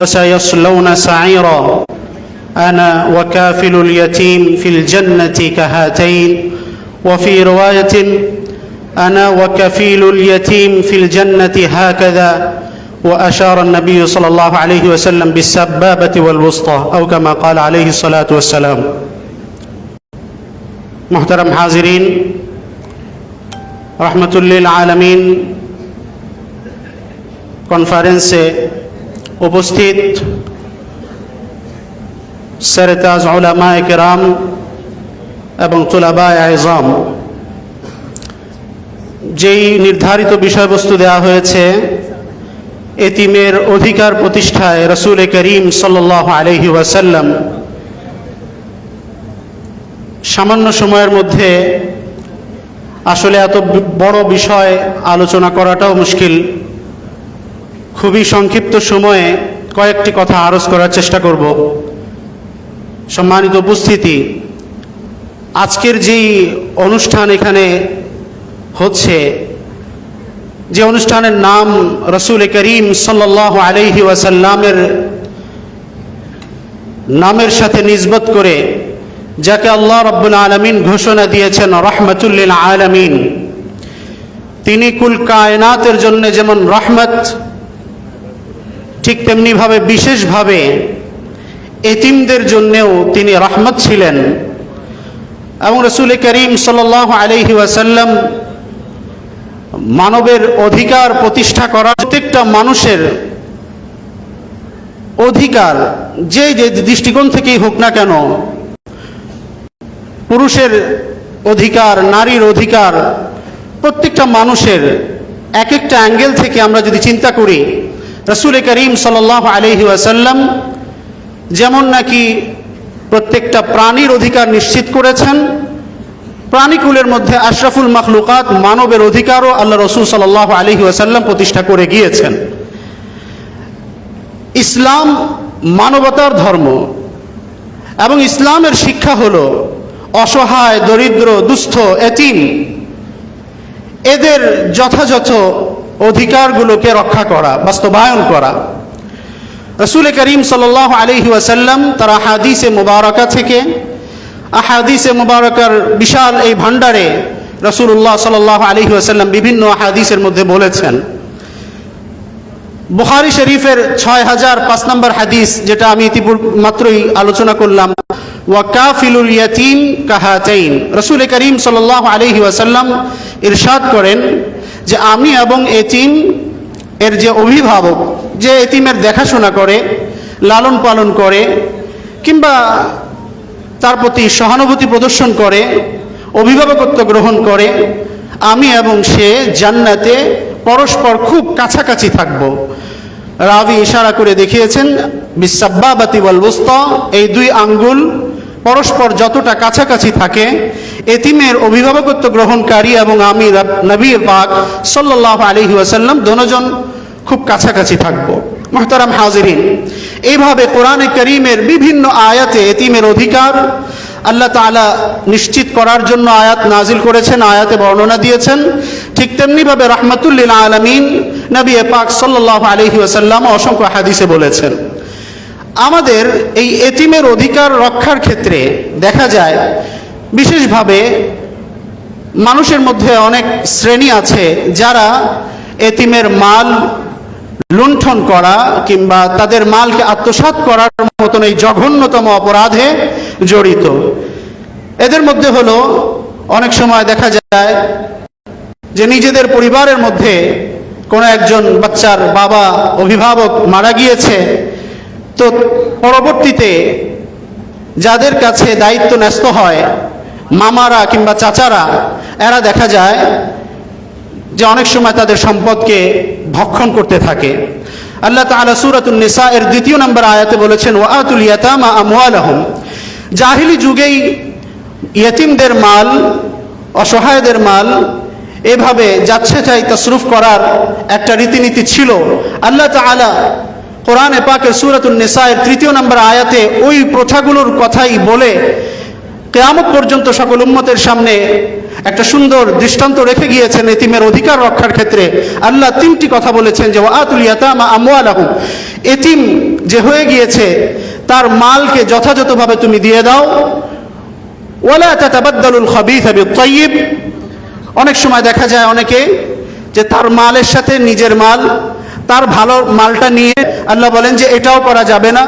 وسيصلون سعيرا. أنا وكافل اليتيم في الجنة كهاتين. وفي رواية أنا وكفيل اليتيم في الجنة هكذا. وأشار النبي صلى الله عليه وسلم بالسبابة والوسطى أو كما قال عليه الصلاة والسلام. محترم حاضرين رحمة للعالمين. كونفرنس উপস্থিত সেরেতাজ ওলামা কেরাম এবং তুলাবায় আজম যেই নির্ধারিত বিষয়বস্তু দেওয়া হয়েছে, এতিমের অধিকার প্রতিষ্ঠায় রসুল করিম সাল্লাহ আলহি ওয়াসাল্লাম সামান্য সময়ের মধ্যে আসলে এত বড় বিষয় আলোচনা করাটাও মুশকিল। খুবই সংক্ষিপ্ত সময়ে কয়েকটি কথা আরজ করার চেষ্টা করব। সম্মানিত উপস্থিতি, আজকের যেই অনুষ্ঠান এখানে হচ্ছে, যে অনুষ্ঠানের নাম রসুল করিম সাল্লাহ আলহি ওয়াসাল্লামের নামের সাথে নিজবত করে, যাকে আল্লাহ রব্বুল আলমিন ঘোষণা দিয়েছেন রহমতুল্লিল আলমিন। তিনি কুল কায়নাতের জন্য যেমন রহমত ঠিক তেমনিভাবে বিশেষভাবে এতিমদের জন্যেও তিনি রহমত ছিলেন। এবং রসুল করিম সাল আলহি ওয়াসাল্লাম মানবের অধিকার প্রতিষ্ঠা করা প্রত্যেকটা মানুষের অধিকার, যে যে দৃষ্টিকোণ থেকেই হোক না কেন, পুরুষের অধিকার, নারীর অধিকার, প্রত্যেকটা মানুষের এক একটা অ্যাঙ্গেল থেকে আমরা যদি চিন্তা করি রসুল করিম সাল আলহি আসাল্লাম যেমন নাকি প্রত্যেকটা প্রাণীর অধিকার নিশ্চিত করেছেন, প্রাণীকুলের মধ্যে আশরাফুল মখলুকাত মানবের অধিকারও আল্লাহ রসুল সাল আলহি আসাল্লাম প্রতিষ্ঠা করে গিয়েছেন। ইসলাম মানবতার ধর্ম এবং ইসলামের শিক্ষা হল অসহায়, দরিদ্র, দুস্থ, এতিম। এদের যথাযথ অধিকারগুলোকে রক্ষা করা, বাস্তবায়ন করা। রসুল করিম সাল আলহি ওয়াসাল্লাম তারা হাদিসে মুবারকা থেকে আহাদিসে মুবারকার বিশাল এই ভাণ্ডারে রসুল্লাহ সাল আলহি ওয়াসাল্লাম বিভিন্ন হাদিসের মধ্যে বলেছেন। বুখারি শরীফের ছয় হাজার পাঁচ নম্বর হাদিস যেটা আমি ইতিমাত্রই আলোচনা করলাম ওয়াকাফিলুল ইয়াতিম কাহাতাইন। রসুল করিম সাল আলহি ওয়াসাল্লাম ইরশাদ করেন যে আমি এবং এতিম এর যে অভিভাবক, যে এতিমের দেখাশোনা করে, লালন পালন করে, কিংবা তার প্রতি সহানুভূতি প্রদর্শন করে, অভিভাবকত্ব গ্রহণ করে, আমি এবং সে জান্নাতে পরস্পর খুব কাছাকাছি থাকব। রাবি ইশারা করে দেখিয়েছেন, বিসাব্বাবাতি ওয়াল বুস্তা এই দুই আঙ্গুল পরস্পর যতটা কাছাকাছি থাকে এতিমের অভিভাবকত্ব গ্রহণকারী এবং আমি নবী পাক সাল্লাহ আলহি ওয়াসাল্লাম দোনোজন খুব কাছাকাছি থাকব। মোহতারাম হাজিরিন, এইভাবে কোরআনে করিমের বিভিন্ন আয়াতে এতিমের অধিকার আল্লাহ তালা নিশ্চিত করার জন্য আয়াত নাজিল করেছেন, আয়াতে বর্ণনা দিয়েছেন। ঠিক তেমনিভাবে রহমতুল্লিল আলমিন নবী পাক সাল্লাহ আলহি ওয়াসাল্লাম অসংখ্য হাদিসে বলেছেন, আমাদের এই এতিমের অধিকার রক্ষার ক্ষেত্রে দেখা যায় বিশেষভাবে মানুষের মধ্যে অনেক শ্রেণি আছে যারা এতিমের মাল লুণ্ঠন করা কিংবা তাদের মালকে আত্মসাৎ করার মতন এই জঘন্যতম অপরাধে জড়িত। এদের মধ্যে হলো অনেক সময় দেখা যায় যে নিজেদের পরিবারের মধ্যে কোনো একজন বাচ্চার বাবা অভিভাবক মারা গিয়েছে, তো পরবর্তীতে যাদের কাছে দায়িত্ব ন্যস্ত হয় মামারা কিংবা চাচারা, এরা দেখা যায় যে অনেক সময় তাদের সম্পদকে ভক্ষণ করতে থাকে। আল্লাহ তালা সুরাতুল নিসা এর দ্বিতীয় নম্বর আয়াতে বলেছেন ও আতুল ইয়াতামা আমওয়াল আহম জাহিলি যুগেই ইয়তিমদের মাল, অসহায়দের মাল এভাবে যাচ্ছে চাই তসরুফ করার একটা রীতিনীতি ছিল। আল্লাহ তালা কোরআনে পাকের সুরাতুল নিসায়ের তৃতীয় নম্বর আয়াতে ওই প্রথাগুলোর কথাই বলে কেয়ামত পর্যন্ত সকল উম্মতের সামনে একটা সুন্দর দৃষ্টান্ত রেখে গিয়েছেন এতিমের অধিকার রক্ষার ক্ষেত্রে। আল্লাহ তিনটি কথা বলেছেন যে আতুল ইয়াতামা আমওয়ালাহুম। এতিম যে হয়ে গিয়েছে, তার মালকে যথাযথভাবে তুমি দিয়ে দাও। ওয়ালা তাতাবাদ্দালুল খাবিথা বিত-তাইয়্যিব অনেক সময় দেখা যায় অনেকে যে তার মালের সাথে নিজের মাল, তার ভালো মালটা নিয়ে আল্লাহ বলেন যে, এটাও করা যাবে না।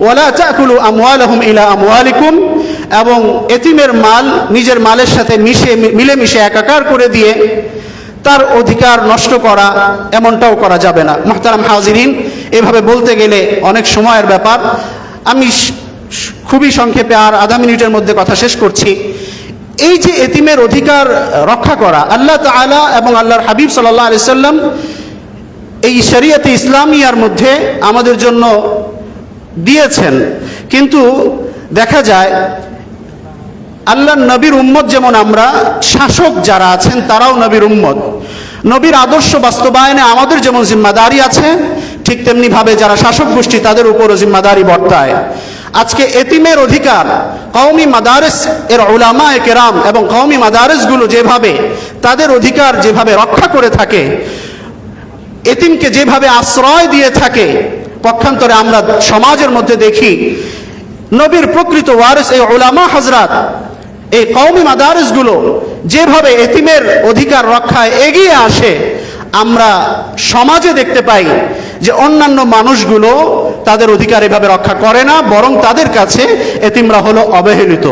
ওয়ালা তাকুলু আমওয়ালাহুম ইলা আমওয়ালিকুম। এবং এতিমের মাল নিজের মালের সাথে মিশে, মিলেমিশে একাকার করে দিয়ে তার অধিকার নষ্ট করা এমনটাও করা যাবে না। মোহতারাম হাজিরিন, এভাবে বলতে গেলে অনেক সময়ের ব্যাপার। আমি খুবই সংক্ষেপে আর আধা মিনিটের মধ্যে কথা শেষ করছি। এই যে এতিমের অধিকার রক্ষা করা, আল্লাহ তাআলা এবং আল্লাহর হাবিব সাল্লাহ আলি সাল্লাম এই শরিয়তে ইসলামিয়ার মধ্যে আমাদের জন্য দিয়েছেন। কিন্তু দেখা যায় আল্লাহ নবীর উম্মত যেমন আমরা, শাসক যারা আছেন তারাও নবীর উম্মত। নবীর আদর্শ বাস্তবায়নে আমাদের যেমন জিম্মাদারি আছে, ঠিক তেমনি ভাবে যারা শাসক গোষ্ঠী তাদের উপরও জিম্মাদারি বর্তায়। আজকে এতিমের অধিকার, কওমি মাদারেস এর ওলামা কেরাম এবং কওমি মাদারেসগুলো যেভাবে তাদের অধিকার যেভাবে রক্ষা করে থাকে, এতিমকে যেভাবে আশ্রয় দিয়ে থাকে, পক্ষান্তরে আমরা সমাজের মধ্যে দেখি, নবীর প্রকৃত ওয়ারেস এই ওলামা হজরত এই কওমি মাদারিসগুলো যেভাবে এতিমের অধিকার রক্ষায় এগিয়ে আসে, আমরা সমাজে দেখতে পাই যে অন্যান্য মানুষগুলো তাদের অধিকার এভাবে রক্ষা করে না, বরং তাদের কাছে এতিমরা হলো অবহেলিত।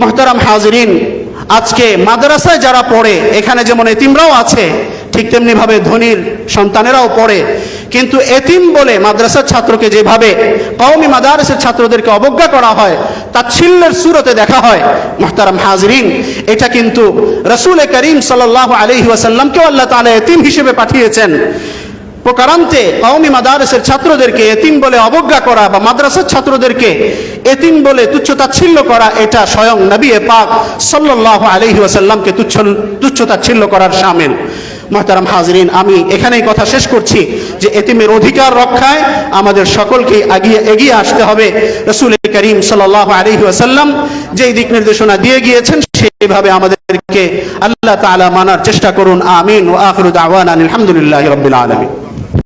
মোহতারাম হাজরিন, আজকে মাদ্রাসায় যারা পড়ে, এখানে যেমন এতিমরাও আছে, ঠিক তেমনি ভাবে ধনীর সন্তানেরাও পড়ে কিন্তু এতিম বলে মাদ্রাসার ছাত্রকে যেভাবে কওমি মাদারসের ছাত্রদেরকে অবজ্ঞা করা হয় তাচ্ছিল্যের সুরতে দেখা হয়, মোহতারাম হাজরিন, এটা কিন্তু রসুল করিম সাল্লাহ আলহি ওয়াসাল্লামকেও আল্লাহ তালা এতিম হিসেবে পাঠিয়েছেন। প্রকারান্তে কওমি মাদারসের ছাত্রদেরকে এতিম বলে অবজ্ঞা করা বা মাদ্রাসার ছাত্রদেরকে এতিম বলে তুচ্ছতাচ্ছিল্য করা, এটা স্বয়ং নবী পাক সাল্লাল্লাহু আলাইহি ওয়াসাল্লামকে তুচ্ছ তুচ্ছতাচ্ছিল্য করার শামিল মহতারাম হাজরিন, আমি এখানেই কথা শেষ করছি যে এতিমের অধিকার রক্ষায় আমাদের সকলকে এগিয়ে এগিয়ে আসতে হবে। রসুল করিম সাল্লাহ আলাইহি আসাল্লাম যেই দিক নির্দেশনা দিয়ে গিয়েছেন, সেইভাবে আমাদেরকে আল্লাহ তালা মানার চেষ্টা করুন। আমিন। ও আখরুদ আওয়ান আলহামদুলিল্লাহ রবিল আলামিন।